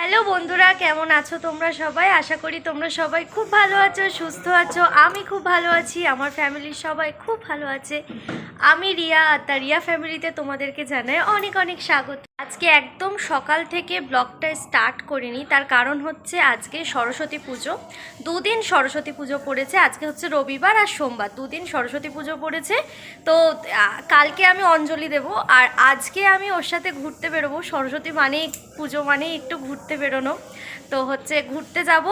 Hello বন্ধুরা, কেমন আছো তোমরা সবাই? আশা করি তোমরা সবাই খুব ভালো আছো, সুস্থ আছো। আমি খুব ভালো আছি, আমার ফ্যামিলির সবাই খুব ভালো আছে। আমি রিয়া আর তার রিয়া ফ্যামিলিতে তোমাদেরকে জানাই অনেক অনেক স্বাগত। আজকে একদম সকাল থেকে ব্লগটা স্টার্ট করিনি, তার কারণ হচ্ছে আজকে সরস্বতী পুজো। দুদিন সরস্বতী পুজো পড়েছে, আজকে হচ্ছে রবিবার আর সোমবার। দুদিন সরস্বতী পুজো পড়েছে, তো কালকে আমি অঞ্জলি দেব, আর আজকে আমি ওর সাথে ঘুরতে বেরোবো। সরস্বতী মানেই পুজো, মানেই একটু ঘুরতে বেরোনো। তো হচ্ছে ঘুরতে যাব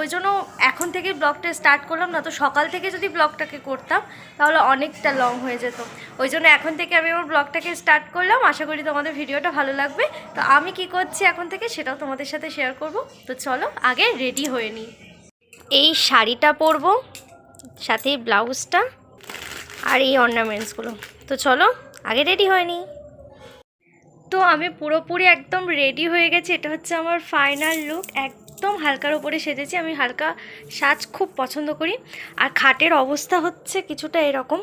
ওই জন্য এখন থেকে ব্লগটা স্টার্ট করলাম, না তো সকাল থেকে যদি ব্লগটাকে করতাম, তাহলে অনেকটা লং হয়ে যেত। ওই জন্য এখন থেকে আমি আমার ব্লগটাকে স্টার্ট করলাম। আশা করি তোমাদের ভিডিওটা ভালো লাগবে। তো আমি কি করছি এখন থেকে সেটাও তোমাদের সাথে শেয়ার করব। তো চলো, আগে রেডি হয়ে নিই। এই শাড়িটা পরবো, সাথে ব্লাউজটা আর এই অর্নামেন্টসগুলো তো চলো, আগে রেডি হয়ে নিই। তো আমি পুরোপুরি একদম রেডি হয়ে গেছি। এটা হচ্ছে আমার ফাইনাল লুক একদম হালকার উপরে সেজেছি। আমি হালকা সাজ খুব পছন্দ করি। আর খাটের অবস্থা হচ্ছে কিছুটা এরকম।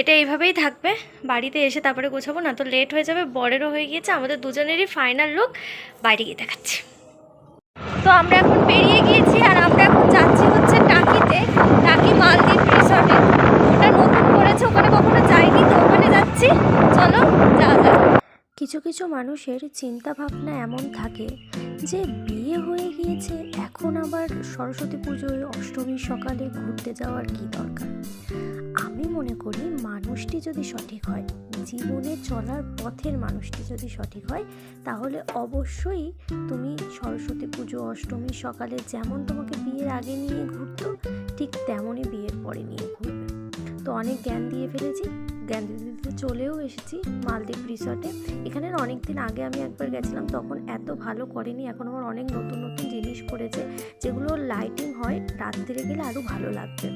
এটা এইভাবেই থাকবে। বাড়িতে এসে তারপরে গোছাবো, না তো লেট হয়ে যাবে বড়েরও হয়ে গিয়েছে। আমাদের দুজনেরই ফাইনাল লুক বাইরে গিয়ে দেখাচ্ছি। তো আমরা এখন বেরিয়ে গিয়েছি আর আমরা এখন যাচ্ছি হচ্ছে টাকিতে। টাকি মালদ্বীপ রিসর্টে ওটা নতুন করেছে, ওখানে কখনো যাইনি, তো ওখানে যাচ্ছি। চলো যা যাক। কিছু কিছু মানুষের চিন্তা ভাবনা এমন থাকে যে বিয়ে হয়ে গিয়েছে, এখন আবার সরস্বতী পুজোয় অষ্টমীর সকালে ঘুরতে যাওয়ার কি দরকার? আমি মনে করি মানুষটি যদি সঠিক হয়, জীবনে চলার পথের মানুষটি যদি সঠিক হয়, তাহলে অবশ্যই তুমি সরস্বতী পুজো, অষ্টমীর সকালে যেমন তোমাকে বিয়ের আগে নিয়ে ঘুরতো, ঠিক তেমনই বিয়ের পরে নিয়ে ঘুরবে। তো অনেক জ্ঞান দিয়ে ফেলেছি। জ্ঞান চলেও এসেছি মালদ্বীপ রিসর্টে। এখানে অনেক দিন আগে আমি একবার গেছিলাম, তখন এত ভালো করেনি। এখন আমার অনেক নতুন নতুন জিনিস করেছে যেগুলো লাইটিং হয় রাত্রে গেলে আরও ভালো লাগবে।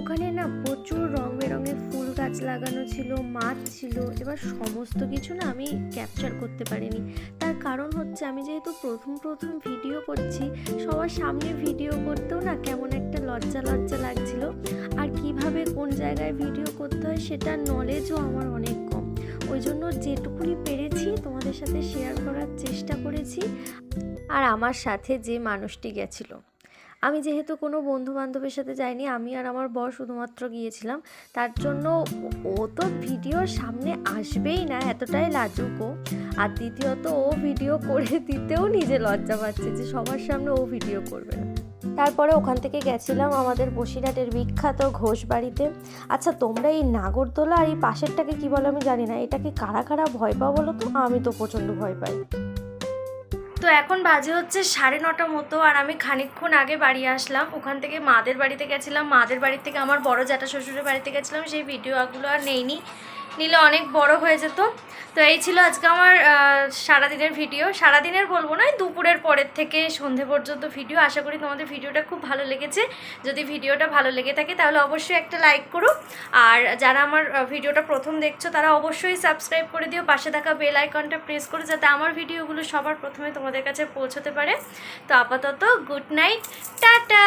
ওখানে না প্রচুর রং বেরঙের ফুল গাছ লাগানো ছিল মাছ ছিল। এবার সমস্ত কিছু না আমি ক্যাপচার করতে পারিনি। তার কারণ হচ্ছে আমি যেহেতু প্রথম প্রথম ভিডিও করছি, সবার সামনে ভিডিও করতেও না কেমন একটা লজ্জা লজ্জা লাগছিল। কীভাবে কোন জায়গায় ভিডিও করতে হয় সেটার নলেজও আমার অনেক কম। ওই জন্য যেটুকুনি পেরেছি তোমাদের সাথে শেয়ার করার চেষ্টা করেছি। আর আমার সাথে যে মানুষটি গেছিল। আমি যেহেতু কোনো বন্ধু বান্ধবের সাথে যাইনি, আমি আর আমার বর শুধুমাত্র গিয়েছিলাম। তার জন্য ও তো ভিডিওর সামনে আসবেই না, এতটাই লাজুকও আর দ্বিতীয়ত ও ভিডিও করে দিতেও নিজে লজ্জা পাচ্ছে যে সবার সামনে ও ভিডিও করবে না। তারপরে ওখান থেকে গেছিলাম আমাদের বসিরহাটের বিখ্যাত ঘোষ বাড়িতে আচ্ছা তোমরা এই নাগরদোলা আর এই পাশেরটাকে কী বলো আমি জানি না। এটাকে কারা কারা ভয় পাও বলো তো? আমি তো প্রচণ্ড ভয় পাই। তো এখন বাজে হচ্ছে সাড়ে নটা মতো আর আমি খানিকক্ষণ আগে বাড়ি আসলাম। ওখান থেকে মাদের বাড়িতে গেছিলাম। মাদের বাড়ি থেকে আমার বড় জ্যাঠা শ্বশুরের বাড়িতে গেছিলাম। সেই ভিডিওগুলো আর নেইনি। নিলে অনেক বড় হয়ে যেত। তো এই ছিল আজকে আমার সারাদিনের ভিডিও। সারাদিনের বলব না দুপুরের পরের থেকে সন্ধে পর্যন্ত ভিডিও। আশা করি তোমাদের ভিডিওটা খুব ভালো লেগেছে। যদি ভিডিওটা ভালো লেগে থাকে তাহলে অবশ্যই একটা লাইক করো। আর যারা আমার ভিডিওটা প্রথম দেখছ, তারা অবশ্যই সাবস্ক্রাইব করে দিও। পাশে থাকা বেল আইকনটা প্রেস করো যাতে আমার ভিডিওগুলো সবার প্রথমে তোমাদের কাছে পৌঁছতে পারে। তো আপাতত, গুড নাইট, টাটা!